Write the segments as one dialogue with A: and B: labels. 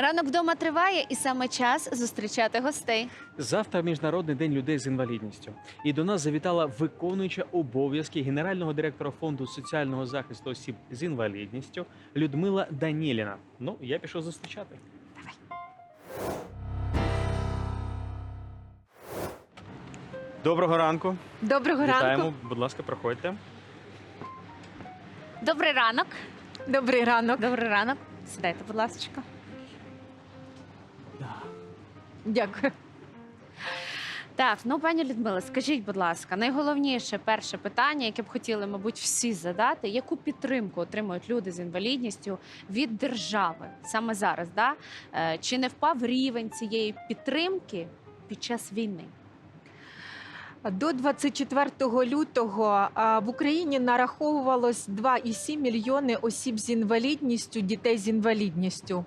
A: Ранок вдома триває, і саме час зустрічати гостей.
B: Завтра міжнародний день людей з інвалідністю. І до нас завітала виконуюча обов'язки генерального директора фонду соціального захисту осіб з інвалідністю Людмила Даніліна. Ну, я пішов зустрічати. Доброго ранку.
C: Доброго
B: Вітаємо.
C: ранку.
B: Будь ласка, проходьте.
A: Добрий ранок.
C: Добрий ранок.
A: Добрий ранок. Сідайте, будь ласка.
C: Дякую.
A: Так, ну пані Людмила, скажіть, будь ласка, найголовніше перше питання, яке б хотіли, мабуть, всі задати: яку підтримку отримують люди з інвалідністю від держави саме зараз? Да? Е, Чи не впав рівень цієї підтримки під час війни?
C: До 24 лютого в Україні нараховувалось 2,7 мільйони осіб з інвалідністю, дітей з інвалідністю.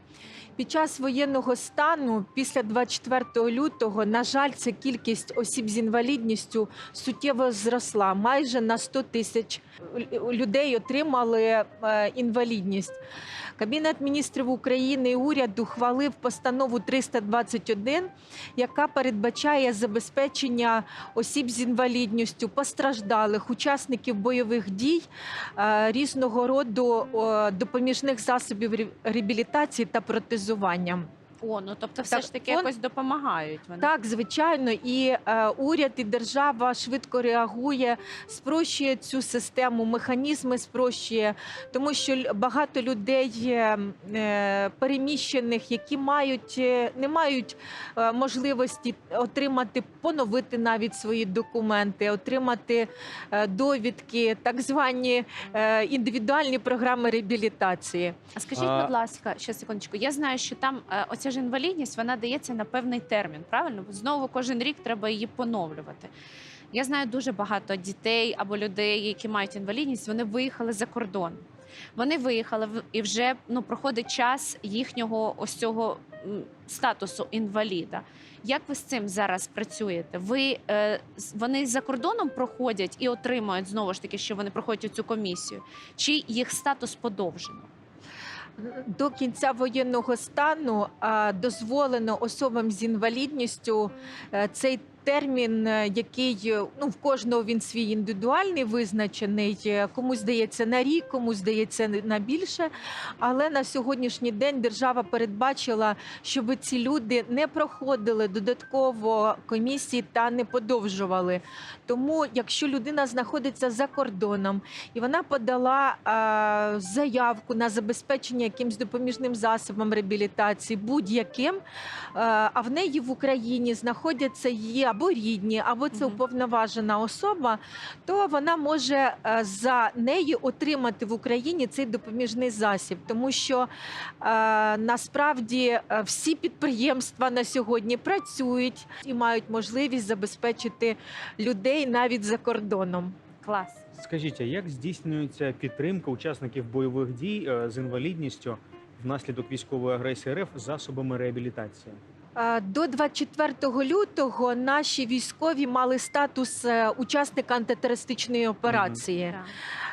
C: Під час воєнного стану, після 24 лютого, на жаль, ця кількість осіб з інвалідністю суттєво зросла. Майже на 100 тисяч людей отримали е, інвалідність. Кабінет міністрів України і уряд ухвалив постанову 321, яка передбачає забезпечення осіб з інвалідністю, постраждалих, учасників бойових дій, е, різного роду допоміжних засобів реабілітації та протезування.
A: О, ну тобто, все
C: Так,
A: ж таки
C: фонд-
A: якось допомагають вони.
C: Так, звичайно, і е, уряд і держава швидко реагує, спрощує цю систему, механізми спрощує, тому що багато людей е, е, переміщених, які мають е, не мають е, можливості отримати, поновити навіть свої документи, отримати е, довідки, так звані е, індивідуальні програми реабілітації.
A: А скажіть,
B: А-
A: будь ласка, ще секундочку. Я знаю, що там е, оця ж інвалідність вона дається на певний термін. Правильно? Знову кожен рік треба її поновлювати. Я знаю дуже багато дітей або людей, які мають інвалідність. Вони виїхали за кордон. Вони виїхали і вже ну проходить час їхнього ось цього статусу інваліда. Як ви з цим зараз працюєте? Ви е, вони за кордоном проходять і отримують знову ж таки, що вони проходять цю комісію, чи їх статус подовжено?
C: До кінця воєнного стану дозволено особам з інвалідністю е, цей термін, е, який е, ну в кожного він свій індивідуальний визначений. е, Комусь здається на рік, комусь здається на більше. Але на сьогоднішній день держава передбачила, щоб ці люди не проходили додатково комісії та не подовжували. Тому, якщо людина знаходиться за кордоном і вона подала е, заявку на забезпечення якимсь допоміжним засобом реабілітації, будь-яким, е, а в неї в Україні знаходяться її або рідні, або це уповноважена особа, то вона може е, за неї отримати в Україні цей допоміжний засіб, тому що е, насправді е, всі підприємства на сьогодні працюють і мають можливість забезпечити людей навіть за кордоном.
A: Клас.
B: Скажіть, а як здійснюється підтримка учасників бойових дій з інвалідністю внаслідок військової агресії РФ засобами реабілітації?
C: Е, До 24 лютого наші військові мали статус е, учасника антитерористичної операції.
A: Так.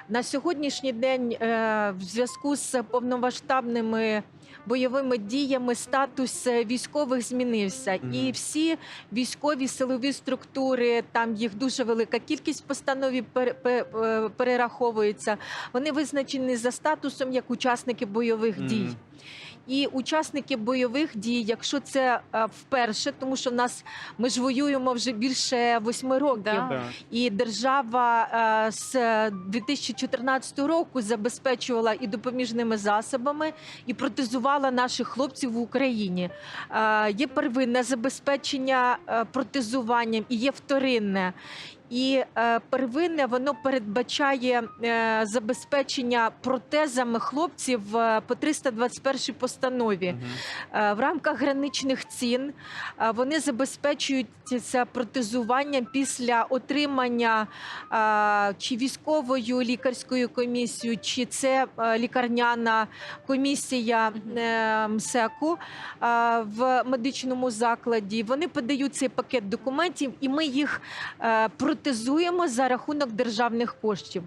C: На сьогоднішній день, е, в зв'язку з повномасштабними бойовими діями, статус військових змінився,
B: Мгм.
C: і всі військові силові структури, там їх дуже велика кількість постанові пере- перераховується. Вони визначені за статусом як учасники бойових дій. І учасники бойових дій, якщо це е, вперше, тому що в нас ми ж воюємо вже більше восьми років.
A: Да.
C: І держава е, з 2014 року забезпечувала і допоміжними засобами, і протезувала наших хлопців в Україні. Е, Є первинне забезпечення е, протезуванням і є вторинне. І е, первинне воно передбачає е, забезпечення протезами хлопців е, по 321 постанові. Е, В рамках граничних цін е, вони забезпечують це протезування після отримання е, чи військовою лікарською комісією, чи це е, лікарняна комісія е, МСЕКу е, в медичному закладі. Вони подають цей пакет документів, і ми їх е, протезуємо протезуємо за рахунок державних коштів.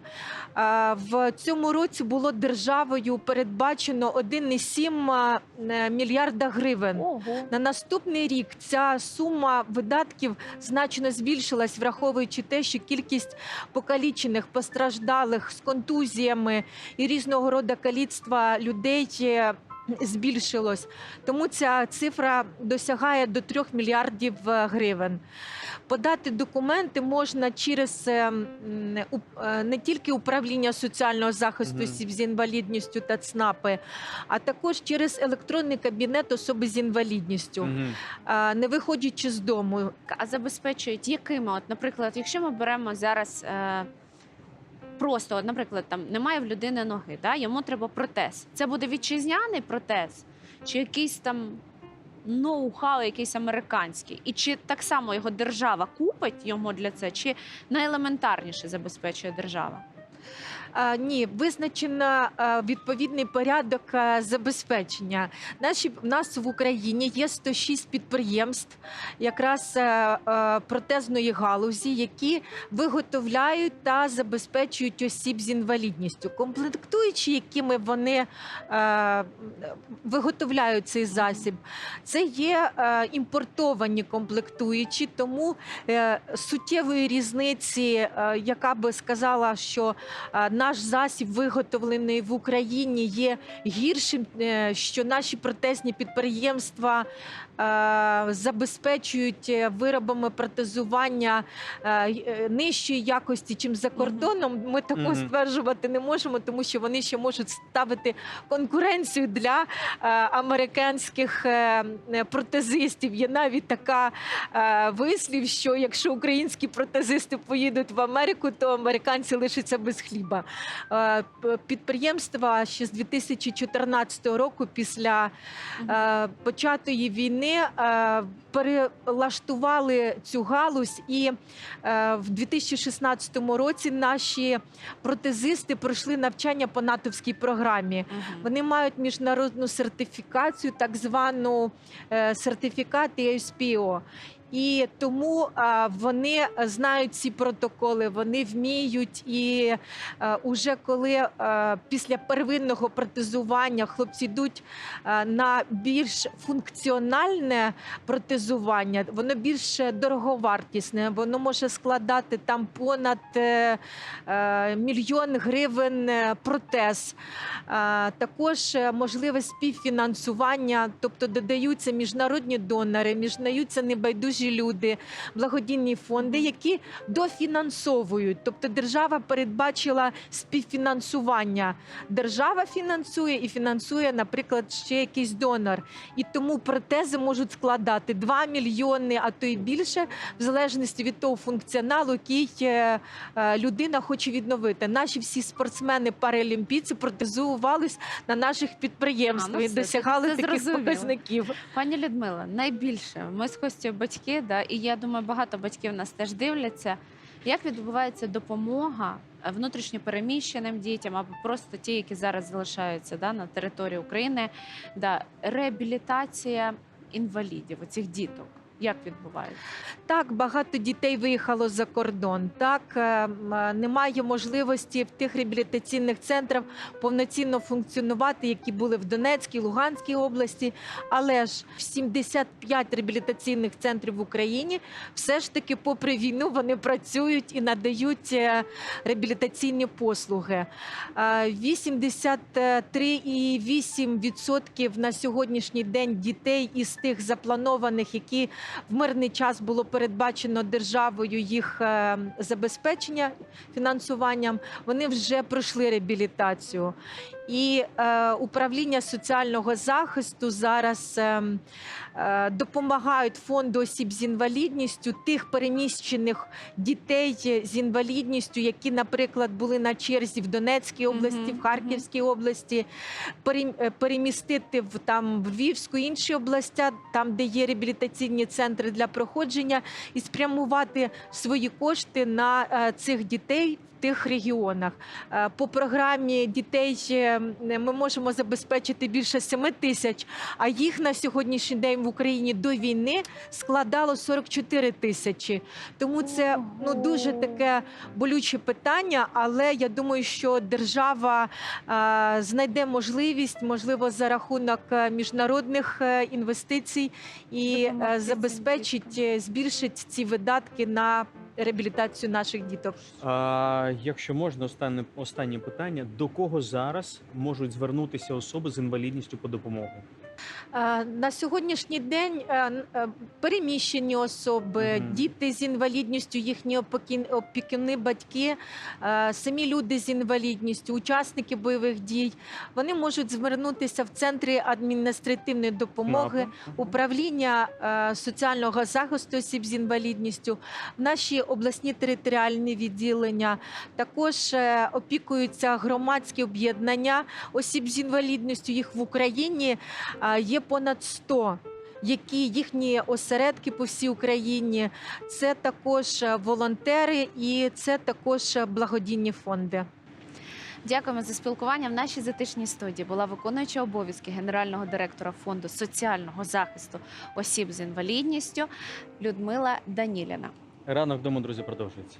C: В цьому році було державою передбачено 1,7 е, мільярда гривень.
A: Ого.
C: На наступний рік ця сума видатків значно збільшилась, враховуючи те, що кількість покалічених, постраждалих з контузіями і різного роду каліцтва людей збільшилось. Тому ця цифра досягає до 3 мільярдів е, гривень. Подати документи можна через е, е, не тільки управління соціального захисту осіб з інвалідністю та ЦНАПи, а також через електронний кабінет особи з інвалідністю, не виходячи з дому.
A: А забезпечують якими? От, наприклад, якщо ми беремо зараз. Просто, наприклад, там немає в людини ноги, да? йому треба протез. Це буде вітчизняний протез, чи якийсь там ноу-хау, якийсь американський. І чи так само його держава купить йому для це, чи найелементарніше забезпечує держава?
C: Ні, визначено а, відповідний порядок а, забезпечення. Наші в нас в Україні є 106 підприємств, якраз е, е, протезної галузі, які виготовляють та забезпечують осіб з інвалідністю. Комплектуючі, якими вони е, виготовляють цей засіб, це є е, імпортовані комплектуючі, тому е, суттєвої різниці, е, яка би сказала, що е, наш засіб виготовлений в Україні є гіршим, е, що наші протезні підприємства е, забезпечують е, виробами протезування нижчої якості, чим за кордоном. Ми
B: Мгм.
C: стверджувати не можемо, тому що вони ще можуть ставити конкуренцію для американських протезистів. Є навіть така вислів, що якщо українські протезисти поїдуть в Америку, то американці лишаться без хліба. Е, Підприємства ще з 2014 року, після е, початої війни, е, перелаштували цю галузь, і в 2016 році наші протезисти пройшли навчання по натовській програмі. Вони мають міжнародну сертифікацію, так звану сертифікат ESPO. І тому вони знають ці протоколи, вони вміють. І а, уже коли а, після первинного протезування хлопці йдуть а, на більш функціональне протезування, воно більш дороговартісне, воно може складати там понад е, е, мільйон гривень е, протез. Також е, можливе співфінансування, тобто додаються міжнародні донори, міжнаються небайдужі люди, благодійні фонди, які дофінансовують. Тобто держава передбачила співфінансування. Держава фінансує і фінансує, наприклад, ще якийсь донор. І тому протези можуть складати 2 мільйони, а то й більше, в залежності від того функціоналу, який е, е, людина хоче відновити. Наші всі спортсмени паралімпійці протезувались на наших підприємствах
A: А, ну
C: і
A: все,
C: досягали
A: це
C: таких
A: зрозуміло.
C: показників.
A: Пані Людмила, найбільше ми з Костю батьки, да, і я думаю, багато батьків нас теж дивляться. Як відбувається допомога внутрішньо внутрішньопереміщеним дітям або просто ті, які зараз залишаються да, на території України, да, реабілітація інвалідів, оцих діток? Як відбувається?
C: Так, багато дітей виїхало за кордон. Так е, е, немає можливості в тих реабілітаційних центрах повноцінно функціонувати, які були в Донецькій, Луганській області. Але ж в 75 реабілітаційних центрів в Україні все ж таки, попри війну, вони працюють і надають е, реабілітаційні послуги. Е, 83,8% на сьогоднішній день дітей із тих запланованих, які в мирний час було передбачено державою їх е, забезпечення фінансуванням. Вони вже пройшли реабілітацію. І е, управління соціального захисту зараз е, е, допомагають фонду осіб з інвалідністю тих переміщених дітей з інвалідністю, які, наприклад, були на черзі в Донецькій області,
A: Мгм,
C: в Харківській області, е, перемістити в там в Львівську інші областя, там де є реабілітаційні центри для проходження, і спрямувати свої кошти на е, цих дітей. Тих регіонах. Е, По програмі дітей е, ми можемо забезпечити більше 7 тисяч, а їх на сьогоднішній день в Україні до війни складало 44 тисячі. Тому це ну дуже таке болюче питання. Але я думаю, що держава е, знайде можливість, можливо, за рахунок міжнародних інвестицій і забезпечить, збільшить ці видатки на реабілітацію наших діток.
B: А, якщо можна, останнє, останнє питання: до кого зараз можуть звернутися особи з інвалідністю по допомогу?
C: Е, На сьогоднішній день е, е, переміщені особи,
B: Мгм.
C: діти з інвалідністю, їхні опікуни, батьки, самі люди з інвалідністю, учасники бойових дій, вони можуть звернутися в центрі адміністративної допомоги. Управління соціального захисту осіб з інвалідністю, в наші обласні територіальні відділення також опікуються громадські об'єднання осіб з інвалідністю. Їх в Україні є понад 100. Які їхні осередки по всій Україні, це також е, волонтери і це також е, благодійні фонди.
A: Дякуємо за спілкування. В нашій затишній студії була виконуюча обов'язки генерального директора фонду соціального захисту осіб з інвалідністю Людмила Даніліна.
B: Ранок вдома, друзі, продовжується.